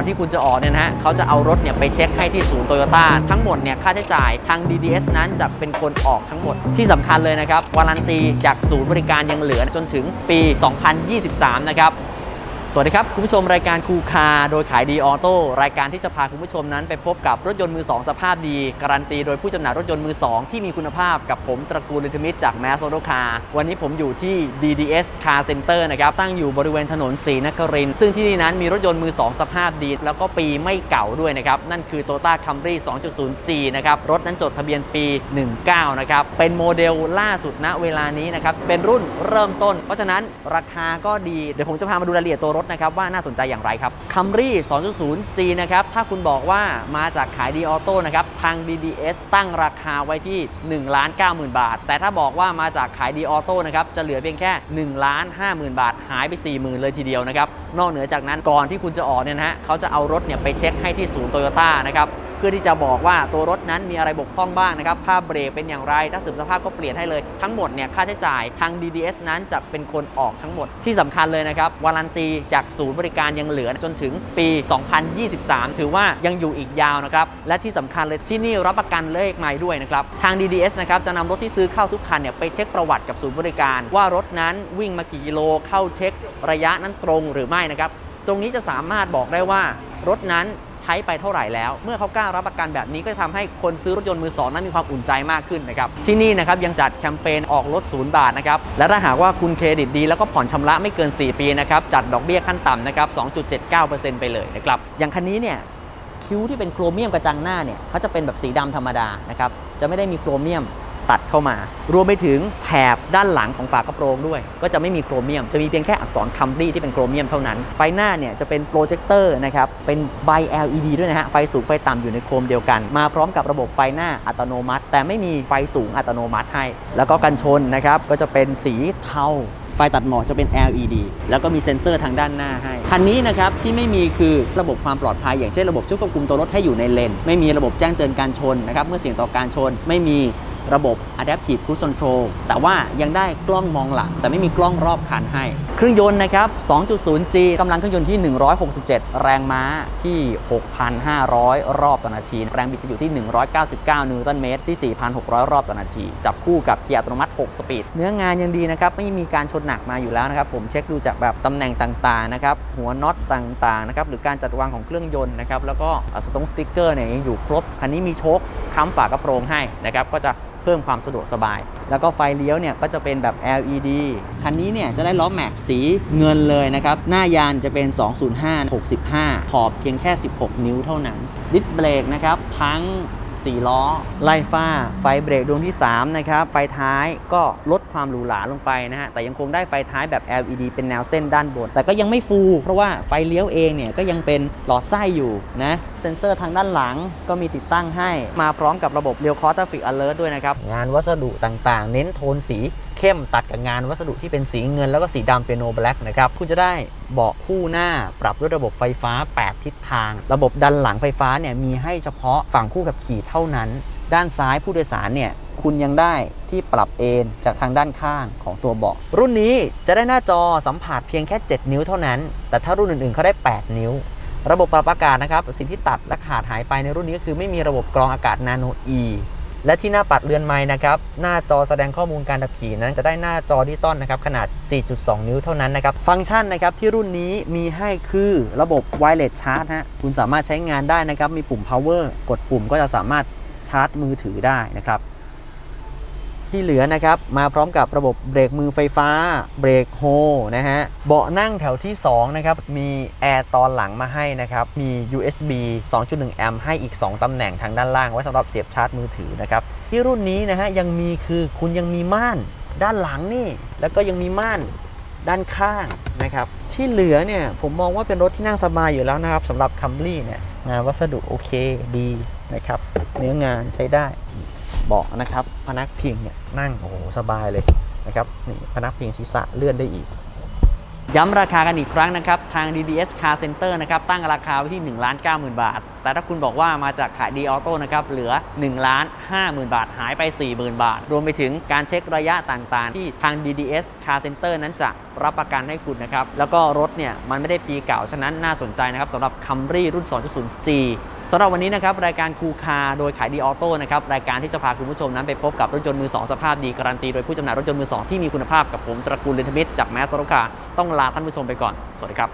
อนที่คุณจะออกเนี่ยนะฮะเขาจะเอารถเนี่ยไปเช็คให้ที่ศูนย์โตโยต้าทั้งหมดเนี่ยค่าใช้จ่ายทาง DDS นั้นจะเป็นคนออกทั้งหมดที่สำคัญเลยนะครับวารันตีจากศูนย์บริการยังเหลือจนถึงปี 2023 นะครับ สวัสดีครับ คุณผู้ชมรายการคูคาโดยขายดีออโต้รายการที่จะพาคุณผู้ชมนั้นไปพบกับรถยนต์มือ 2 สภาพดี การันตีโดยผู้จำหน่ายรถยนต์มือ 2 ที่มีคุณภาพกับผมตระกูลลิทมิตจากแมสโซโดคาวันนี้ผมอยู่ที่ DDS Car Center นะครับตั้งอยู่บริเวณถนนศรีนครินทร์ซึ่งที่นี่นั้นมีรถยนต์มือ 2 สภาพดี แล้วก็ปีไม่เก่าด้วยนะครับนั่นคือ Toyota Camry 2.0G นะครับรถนั้นจดทะเบียนปี 19 นะครับเป็นโมเดลล่าสุดณเวลานี้นะครับเป็นรุ่นเริ่มต้น เพราะฉะนั้นราคาก็ดีเดี๋ยวผมจะพามาดูรายละเอียดตัวรถนะครับว่าน่าสนใจอย่างไรครับคัมรี่ 2.0G นะครับถ้าคุณบอกว่ามาจากขายดีออโต้นะครับทาง DBS ตั้งราคาไว้ที่ 1 ล้าน 90,000 บาท แต่ถ้าบอกว่ามาจากขายดีออโต้นะครับจะเหลือเพียงแค่1ล้าน50,000 บาท หายไป 40,000 เลยทีเดียวนะครับนอกเหนือจากนั้นก่อนที่คุณจะออกเนี่ยนะฮะเขาจะเอารถเนี่ยไปเช็คให้ที่ศูนย์โตโยต้านะครับ เพื่อที่จะบอกว่าตัวรถนั้นมีอะไรบกพร่องบ้างนะครับภาพเบรกเป็นอย่างไร ถ้าสืบสภาพก็เปลี่ยนให้เลย ทั้งหมดเนี่ยค่าใช้จ่ายทาง DDS นั้นจะเป็นคนออกทั้งหมดที่สำคัญเลยนะครับวารันตีจากศูนย์บริการยังเหลือจนถึงปี 2023 ถือว่ายังอยู่อีกยาวนะครับและที่สำคัญเลยที่นี่รับประกันเลขไม้ด้วยนะครับทาง DDS นะครับจะนำรถที่ซื้อเข้าทุกคันเนี่ยไปเช็คประวัติกับศูนย์บริการ ว่ารถนั้นวิ่งมากี่กิโลเข้าเช็คระยะนั้นตรงหรือไม่นะครับตรงนี้จะสามารถบอกได้ว่ารถนั้น ช้ไปเท่าไหร่แล้ว เมื่อเขากล้ารับประกันแบบนี้ก็จะทำให้คนซื้อรถยนต์มือสองนั้นมีความอุ่นใจมากขึ้นนะครับที่นี่นะครับยังจัดแคมเปญออกรถศูนย์บาทนะครับและถ้าหากว่าคุณเครดิตดี แล้วก็ผ่อนชำระไม่เกิน 4 ปีนะครับจัดดอกเบี้ยขั้นต่ำนะครับ 2.79%ไปเลยนะครับอย่างคันนี้เนี่ยคิ้วที่เป็นโครเมียมกระจังหน้าเนี่ยเขาจะเป็นแบบสีดำธรรมดานะครับจะไม่ได้มีโครเมียม ตัดเข้ามา รวมไปถึงแถบด้านหลังของฝากระโปรงด้วย ก็จะไม่มีโครเมียม จะมีเพียงแค่อักษรคัมรี่ที่เป็นโครเมียมเท่านั้น ไฟหน้าเนี่ยจะเป็นโปรเจคเตอร์นะครับ เป็นไบ LED ด้วยนะฮะ ไฟสูงไฟต่ำอยู่ในโครมเดียวกัน มาพร้อมกับระบบไฟหน้าอัตโนมัติ แต่ไม่มีไฟสูงอัตโนมัติให้ แล้วก็กันชนนะครับ ก็จะเป็นสีเทาไฟตัดหมอกจะเป็น LED แล้วก็มีเซ็นเซอร์ทางด้านหน้าให้ คันนี้นะครับที่ไม่มีคือระบบความปลอดภัย อย่างเช่นระบบช่วยควบคุมตัวรถให้อยู่ในเลน ไม่มีระบบแจ้งเตือนการชนนะครับเมื่อเสี่ยงต่อการชน ไม่มี ระบบ Adaptive Cruise Control แต่ว่ายังได้กล้องมองหลัง แต่ไม่มีกล้องรอบคันให้ เครื่องยนต์นะครับ 2.0G กำลังเครื่องยนต์ที่ 167 แรงม้าที่ 6,500 รอบต่อนาที แรงบิดจะอยู่ที่ 199 นิวตันเมตรที่ 4,600 รอบต่อนาที จับคู่กับเกียร์อัตโนมัติ 6 สปีด เนื้องานยังดีนะครับ ไม่มีการชนหนักมาอยู่แล้วนะครับ ผมเช็คดูจากแบบตำแหน่งต่างๆนะครับ หัวน็อตต่างๆนะครับ หรือการจัดวางของเครื่องยนต์นะครับ แล้วก็สตงสติ๊กเกอร์เนี่ยยังอยู่ครบ คันนี้มีโชคค้ำฝากระโปรงให้นะครับ ก็จะ เพิ่มความสะดวกสบาย แล้วก็ไฟเลี้ยวเนี่ยก็จะเป็นแบบ LED คันนี้เนี่ยจะได้ล้อแม็กสีเงินเลยนะครับ หน้ายานจะเป็น 205 65 ขอบเพียงแค่ 16 นิ้วเท่านั้น ดิสเบรกนะครับทั้ง 4 ล้อ ไล่ฟ้าไฟเบรกดวงที่ 3 นะครับ ไฟท้ายก็ลดความหรูหราลงไปนะฮะ แต่ยังคงได้ไฟท้ายแบบ LED เป็นแนวเส้นด้านบน แต่ก็ยังไม่ฟู เพราะว่าไฟเลี้ยวเองเนี่ย ก็ยังเป็นหลอดไส้อยู่นะ เซ็นเซอร์ทางด้านหลังก็มีติดตั้งให้ มาพร้อมกับระบบเรียวคอร์ทราฟิกอเลอร์ด้วยนะครับ งานวัสดุต่างๆ เน้นโทนสี เข้มตัดกับงานวัสดุที่เป็นสีเงินแล้วก็สีดำเป็นโนแบล็กนะครับ คุณจะได้เบาะคู่หน้าปรับด้วยระบบไฟฟ้า 8 ทิศทาง ระบบดันหลังไฟฟ้าเนี่ยมีให้เฉพาะฝั่งคู่กับขี่เท่านั้น ด้านซ้ายผู้โดยสารเนี่ยคุณยังได้ที่ปรับเอนจากทางด้านข้างของตัวเบาะ รุ่นนี้จะได้หน้าจอสัมผัสเพียงแค่ 7 นิ้วเท่านั้น แต่ถ้ารุ่นอื่นๆเขาได้ 8 นิ้ว ระบบปรับอากาศนะครับสิ่งที่ตัดและขาดหายไปในรุ่นนี้ก็คือไม่มีระบบกรองอากาศ Nano E และที่หน้าปัดเรือนไม้นะครับ หน้าจอแสดงข้อมูลการขับขี่นั้นจะได้หน้าจอดิจิตอลนะครับขนาด 4.2 นิ้วเท่านั้นนะครับ ฟังก์ชันนะครับที่รุ่นนี้มีให้คือระบบ Wireless Charge ฮะ คุณสามารถใช้งานได้นะครับ มีปุ่ม power กดปุ่มก็จะสามารถชาร์จมือถือได้นะครับ ที่เหลือนะครับ มาพร้อมกับระบบเบรกมือไฟฟ้า เบรกโฮนะฮะ เบาะนั่งแถวที่ 2 นะครับ มีแอร์ตอนหลังมาให้นะครับ มี USB 2.1 แอมป์ให้อีก 2 ตำแหน่งทางด้านล่าง ไว้สำหรับเสียบชาร์จมือถือนะครับ ที่รุ่นนี้นะฮะยังมีคือคุณยังมีม่านด้านหลังนี่ แล้วก็ยังมีม่านด้านข้างนะครับ ที่เหลือเนี่ยผมมองว่าเป็นรถที่นั่งสบายอยู่แล้วนะครับสำหรับคัมรี่เนี่ยงานวัสดุโอเคดีนะครับ เนื้องานใช้ได้ เบาะนะครับ พนักพิงเนี่ยนั่งโอ้โหสบายเลยนะครับนี่พนักพิงศีรษะเลื่อนได้อีก ย้ำราคากันอีกครั้งนะครับ ทาง DDS Car Center นะครับตั้งราคาไว้ที่1ล้าน90,000 บาทแต่ถ้าคุณบอกว่ามาจากขายดีออโต้นะครับเหลือ1ล้าน50,000 บาทหายไป 40,000 บาท รวมไปถึงการเช็คระยะต่างๆ ที่ทาง DDS Car Center นั้นจะรับประกันให้คุณนะครับ แล้วก็รถเนี่ยมันไม่ได้ปีเก่า ฉะนั้นน่าสนใจนะครับสำหรับ Camry รุ่น 2.0G สำหรับวันนี้นะครับ รายการคูคาโดยขายดีออโต้นะครับ รายการที่จะพาคุณผู้ชมนั้นไปพบกับรถยนต์มือ 2 สภาพดี การันตี โดยผู้จำหน่ายรถยนต์มือ 2 ที่มีคุณภาพกับผมตระกูลเลนทมิตรจากแมสโตรกาต้องลาท่านผู้ชมไปก่อน สวัสดีครับ